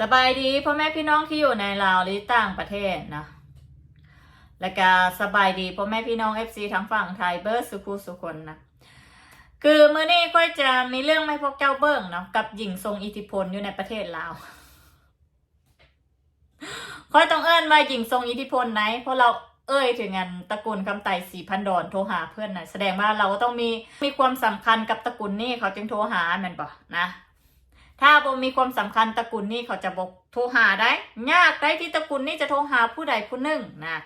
สบายดีพ่อแม่พี่น้องที่อยู่ในลาวหรือต่างประเทศนะและก็สบายดีพ่อแม่พี่น้อง FC ทั้งฝั่งไทยเบิร์ดสุขุสุคนนะคือมื้อนี้ก็จะมีเรื่องไม่พวกเจ้าเบิ่งเนาะกับหญิงทรงอิทธิพลอยู่ในประเทศลาวค่อยต้องเอิ้นว่าหญิงทรงอิทธิพลไหนเพราะเราเอ่ยถึงงานตระกูลคำไต่สี่พันดอนโทรหาเพื่อนนะแสดงว่าเราก็ต้องมีมีความสำคัญกับตระกูลนี้เขาจึงโทรหาแมนบ่นะ ถ้าบ่มีความสำคัญตระกูลนี้เขาจะบอกโทรหาได้ ยากได้ที่ตระกูลนี้จะโทรหาผู้ใดผู้หนึ่งนะ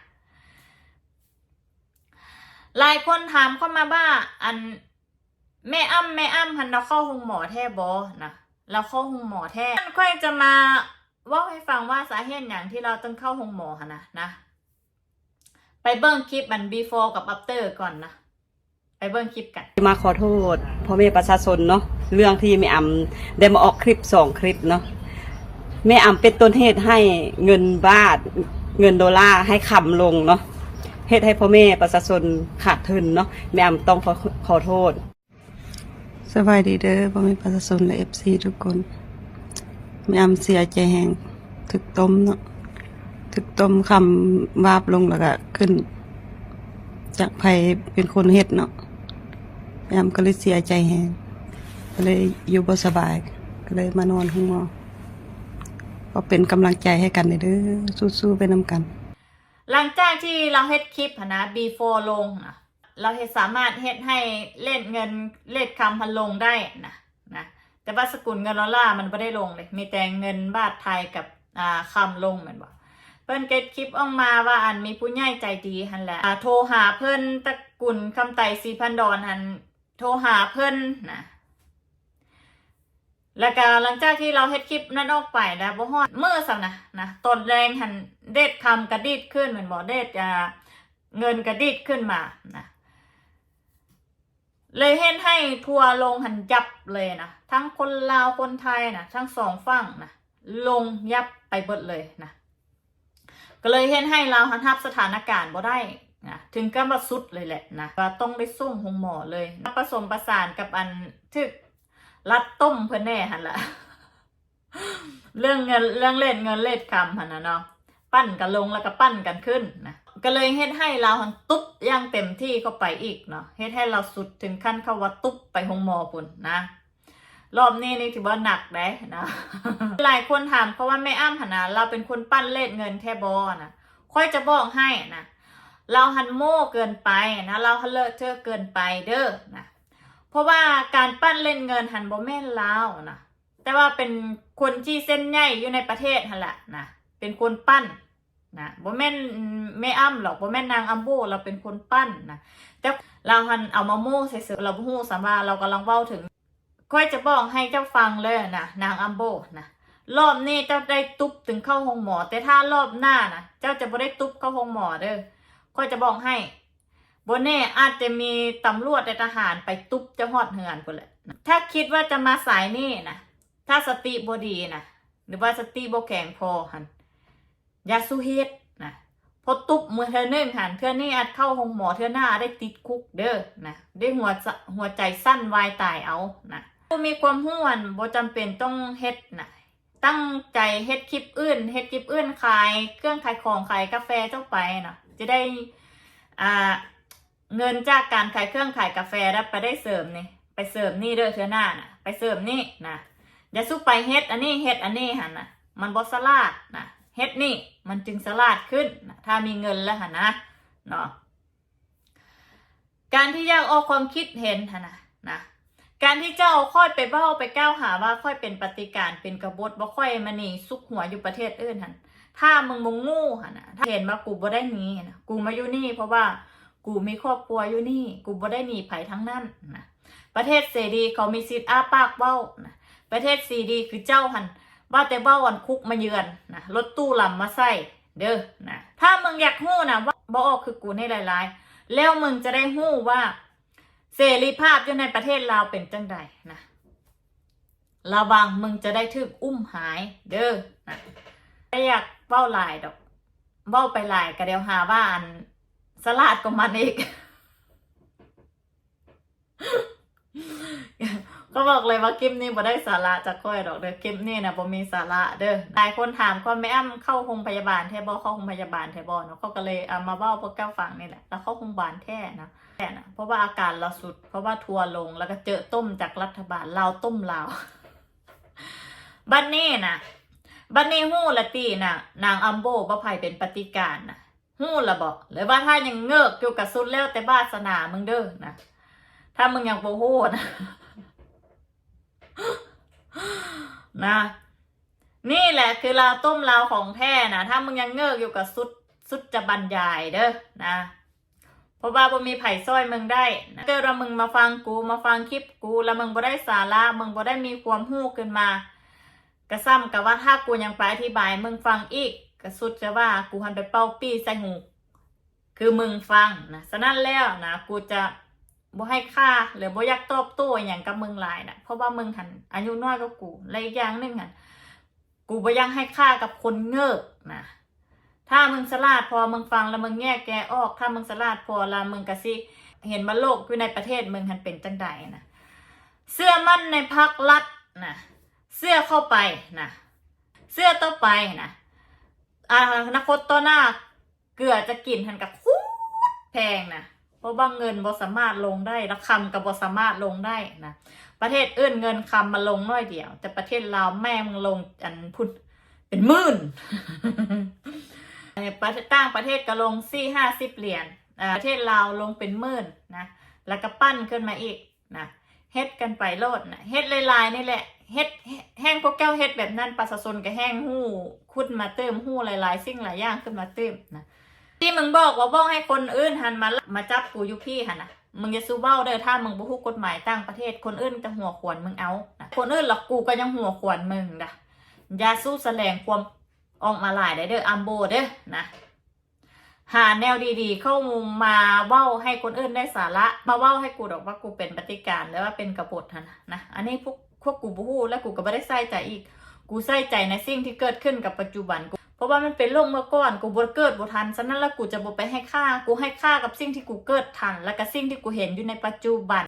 หลายคนถามเข้ามาว่าอันแม่อ้ำแม่อ้ำหันเราเข้าห้องหมอแท้บอนะเราเข้าห้องหมอแท้ค่อยจะมาว่าให้ฟังว่าสาเหตุอย่างที่เราต้องเข้าห้องหมอหันนะนะ ไปเบิ้งคลิปมัน before กับ after ก่อนนะ ไปเบิ้งคลิปกัน มาขอโทษพ่อแม่ประชาชนเนาะเรื่องที่แม่อำได้มาออกคลิปสองคลิปเนาะแม่อำเป็นต้นเหตุให้เงินบาทเงินดอลลาร์ให้คำลงเนาะเหตุให้พ่อแม่ประชาชนขาดทุนเนาะแม่อำต้องขอขอโทษสบายดีเด้อพ่อแม่ประชาชนและเอฟซีทุกคนแม่อำเสียใจแหงถึกต้มเนาะถึกต้มคำวาบลงแล้วก็ขึ้น จากภัยเป็นคนเฮ็ดเนาะ แม่อำก็เลยเสียใจแหงก็เลยอยู่บ่สบาย ก็เลยมานอนห้องหมอก็เป็นกำลังใจให้กันเด้อสู้ๆไปนำกัน หลังจากที่เราเฮ็ดคลิปหั้นนะ before ลงนะเราเฮ็ดสามารถเฮ็ดให้เล่นเงินเล่นคำพันลงได้นะนะแต่ว่าสกุลเงินดอลลาร์มันไม่ได้ลงเลย มีแต่เงินบาทไทยกับอ่าคำลงเหมือนบ่าเพิ่นเก็ตคลิปออกมาว่าอันมีผู้ใหญ่ใจดีหันแหละอ่าโทรหาเพิ่นตะกุลคำไต่สี่พันดอนหัน ทรหาเพิ่นนะแล้วก็หลังจากที่เราเฮ็ดคลิปนั้นออกไปแล้วบ่ฮอดเมื่อสันะนะตนแรงหันเด็ดคำกระดิดขึ้นเหมือนบ่เด็ดอ่าเงินกระดิดขึ้นมานะเลยเห็นให้ทัวร์ลงหันยับเลยนะทั้งคนลาวคนไทยนะทั้งสองฝั่งนะลงยับไปเบิดเลยนะก็เลยเห็นให้เราหันทับสถานการณ์บ่ได้ ถึงกับว่าสุดเลยแหละนะก็ต้องได้ส่งหงหมอเลยผสมประสานกับอันทึกรัดต้มเพื่อแน่หันละเรื่องเงินเรื่องเล่นเงินเล่นคำหันนะเนาะปั้นกันลงแล้วก็ปั้นกันขึ้นนะก็เลยเฮ็ดให้เราหันตุ๊บย่างเต็มที่เข้าไปอีกเนาะเฮ็ดให้เราสุดถึงขั้นเข้าว่าตุ๊บไปหงหมอปุ่นนะรอบนี้นี่ถือว่าหนักได้นะหลายคนถามเขาะว่าแม่อ้ำหันนะเราเป็นคนปั้นเล่นเงินแท้บอนะค่อยจะบอกให้นะ เราหันโม่เกินไปนะเราหันเลอะเทอะเกินไปเด้อนะเพราะว่าการปั้นเล่นเงินหันโบแม่นลาวนะแต่ว่าเป็นคนที่เส้นใหญ่อยู่ในประเทศหันแหละนะเป็นคนปั้นนะโบแม่นแม่อ้ำหรอกโบแม่นนางอัมโบเราเป็นคนปั้นนะแต่เราหันเอามาโม่ใส่เสือเราบ่ฮู้สำว่าเรากำลังเว้าถึงค่อยจะบอกให้เจ้าฟังเลยนะนางอัมโบนะรอบนี้เจ้าได้ตุ๊บถึงเข้าห้องหมอ แต่ถ้ารอบหน้านะเจ้าจะบ่ได้ตุ๊บเข้าห้องหมอเด้อ ค่อยจะบอกให้บนแน่อาจจะมีตำรวจและทหารไปตุ๊บจะหอดเหือนคนแหละนะถ้าคิดว่าจะมาสายนี่นะถ้าสติบดีนะหรือว่าสติบแข็งพอหันยาสู้เฮ็ดนะพอตุ๊บมือเธอหนึ่งหันเธอนี่อาจเข้าห้องหมอเธอหน้าได้ติดคุกเด้อนะได้หัวหัวใจสั้นวายตายเอานะมีความห้วนบ่จำเป็นต้องเฮ็ดนะตั้งใจเฮ็ดคลิปอื่นเฮ็ดคลิปอื่นขาย เครื่องขายของขายกาแฟเจ้าไปนะจะได้อ่าเงินจากการขายเครื่องขายกาแฟแล้วไปได้เสริมนี่ไปเสริมนี่เด้อเธอหน้านะไปเสริมนี่นะอย่าสู้ไปเฮ็ดอันนี้เฮ็ดอันนี้หันนะมันบอสลาดนะเฮ็ดนี่มันจึงสลาดขึ้นนะถ้ามีเงินแล้วหันนะเนาะการที่อยากออกความคิดเห็นหันนะนะการที่เจ้าค่อยไปเบ้าไปก้าวหาว่าค่อยเป็นปฏิการเป็นกบฏว่าค่อยมานี่ซุกหัวอยู่ประเทศอื่นหัน ถ้ามึงมึงงูหันนะถ้าเห็นว่ากูบ่ได้หนี้นะกูมาอยู่นี่ เพราะว่ากูมีครอบครัวอยู่นี่ กูบ่ได้หนีไผทั้งนั้นนะประเทศเสรีเขามีสิทธิ์อ้าปากเบ้านะประเทศซีดีคือเจ้าหันว่าแต่เบ้าวันคุกมาเยือนนะรถตู้ลำมาใส่เด้อนะถ้ามึงอยากหู้นะว่าบ่ออกคือกูในหลาย ๆ แล้วมึงจะได้หู้ว่า เสรีภาพอยู่ในประเทศลาวเป็นจังใดนะระวังมึงจะได้ถึกอุ้มหายเด้อนะอยาก เบ้าหลายดอกเบ้าไปหลายก็เดี๋ยวหาว่าอันสลัดก็มันอีกก็บอกเลยว่าคลิปนี้บ่ได้สาระจากก้อยดอกเด้อคลิปนี้นะบ่มีสาระเด้อหลายคนถามว่าแม่อ้ำเข้าโรงพยาบาลแท้บ่เข้าโรงพยาบาลแท้บ่เนาะเขาก็เลยเอามาเว้าพวกแก้วฟังนี่แหละแล้วเข้าโรงพยาบาลแท้นะแท้นะเพราะว่าอาการเราสุด เพราะว่าทัวร์ลงแล้วก็เจอต้มจากรัฐบาลเราต้มเลาบัดนี้นะ บัดนี้ฮู้ละตีน่ะนางอัมโบบ่ไผเป็นปฏิการนะฮู้ละบอกหรือว่าถ้ายังเงือกอยู่กับสุดแล้วแต่บาสนามึงเด้อนะถ้ามึงยังบ่ฮู้นะนะ นี่แหละคือเราวต้มเราวของแท้นะถ้ามึงยังเงือกอยู่กับสุดสุดจะบรรยายเด้อนะเพราะว่าบ่มีไผ่ซ้อยมึงได้นะเกิดว่ามึงมาฟังกูมาฟังคลิปกู แล้วมึงบ่ได้สาระมึงบ่ได้มีความรู้ขึ้นมา กระซ้ำกับว่าถ้ากูยังไปอธิบายมึงฟังอีกกระสุดจะว่ากูหันไปเป้าปี้ใส่หูคือมึงฟังนะฉะนั้นแล้วนะกูจะบ่ให้ค่าหรือบ่อยากตอบโต้อย่างกับมึงหลายนะเพราะว่ามึงหันอายุน้อยกว่ากูและอีกอย่างหนึงหันกูบ่ยังให้ค่ากับคนเงิกนะถ้ามึงสลาดพอมึงฟังแล้วมึงแยกแกออก ถ้ามึงสลาดพอแล้วมึงกะสิเห็นมาโลกอยู่ในประเทศมึงหันเป็นจังใดนะเสื้อมั่นในพักรัฐนะ เสื้อเข้าไปนะเสื้อต่อไปนะอนาคตต่อหน้าเกลือจะกินหันกับคูดแพงนะเพราะบางเงินบ่สามารถลงได้และคำกับบ่สามารถลงได้นะประเทศอื่นเงินคำมาลงน้อยเดียว แต่ประเทศลาวแม่มึงลงอันพุ่นเป็นหมื่นประเทศต่างประเทศก็ลงสี่ห้าสิบเหรียญประเทศลาวลงเป็นหมื่นนะแล้วก็ปั้นขึ้นมาอีกนะเฮ็ดกันไปโลดนะเฮ็ดลายๆนี่แหละ เฮ็ดแห้งพวกแก้วเฮ็ดแบบนั้นประชาชนก็แห้งหู้ขุดมาเติมหู้หลายๆสิ่งหลายอย่างขึ้นมาเติมนะที่มึงบอกว่าบอกให้คนอื่นหันมามาจับกูอยู่พี่หันนะมึงจะสู้เบ้าเด้อถ้ามึงบ่ฮู้กฎหมายต่างประเทศคนอื่นจะหัวขวนมึงเอานะคนอื่นหรอกกูก็ยังหัวขวนมึงนะอย่าสู้แสลงความออกมาหลายได้เด้ออัมโบเด้อนะหาแนวดีๆ เข้ามาเว้าให้คนอื่นได้สาระ มาเว้าให้กูดอกว่ากูเป็นปฏิการแล้วว่าเป็นกบฏนะนะอันนี้พวก พวกกูบูฮู้และกูก็ไม่ได้ใส่ใจอีก กูใส่ใจในสิ่งที่เกิดขึ้นกับปัจจุบันกูเพราะว่ามันเป็นโลกเมื่อก่อนกูบ่เกิดบ่ทันฉะนั้นแล้วกูจะบ่ไปให้ค่า กูให้ค่ากับสิ่งที่กูเกิดทัน และก็สิ่งที่กูเห็นอยู่ในปัจจุบัน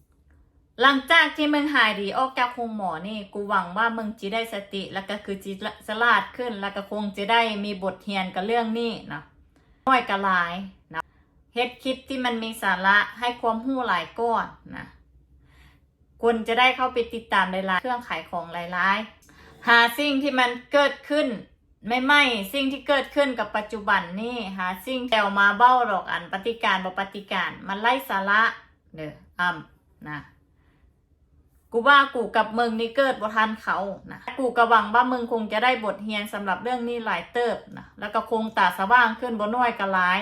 หลังจากที่มึงหายดีออกจากโรงหมอนี่ กูหวังว่ามึงจะได้สติ แล้วก็คือจิสลาดขึ้น แล้วก็คงจะได้มีบทเรียนกับเรื่องนี้นะน้อยกับหลายนะเฮ็ดคลิปที่มันมีสาระให้ความรู้หลายก้อนนะ คุณจะได้เข้าไปติดตามหลายๆเครื่องขายของหลายๆ หาสิ่งที่มันเกิดขึ้นไม่ไม่สิ่งที่เกิดขึ้นกับปัจจุบันนี่หาสิ่งแถวมาเบ้าหรอกอันปฏิการบ่ปฏิการมันไล่สาระเด้ออ่ำนะกูว่ากูกับมึงนี่เกิดบ่ทันเขานะกูก็หวังว่ามึงคงจะได้บทเรียนสำหรับเรื่องนี้หลายเติบนะแล้วก็คงตาสว่างขึ้นบ่น้อยก็หลาย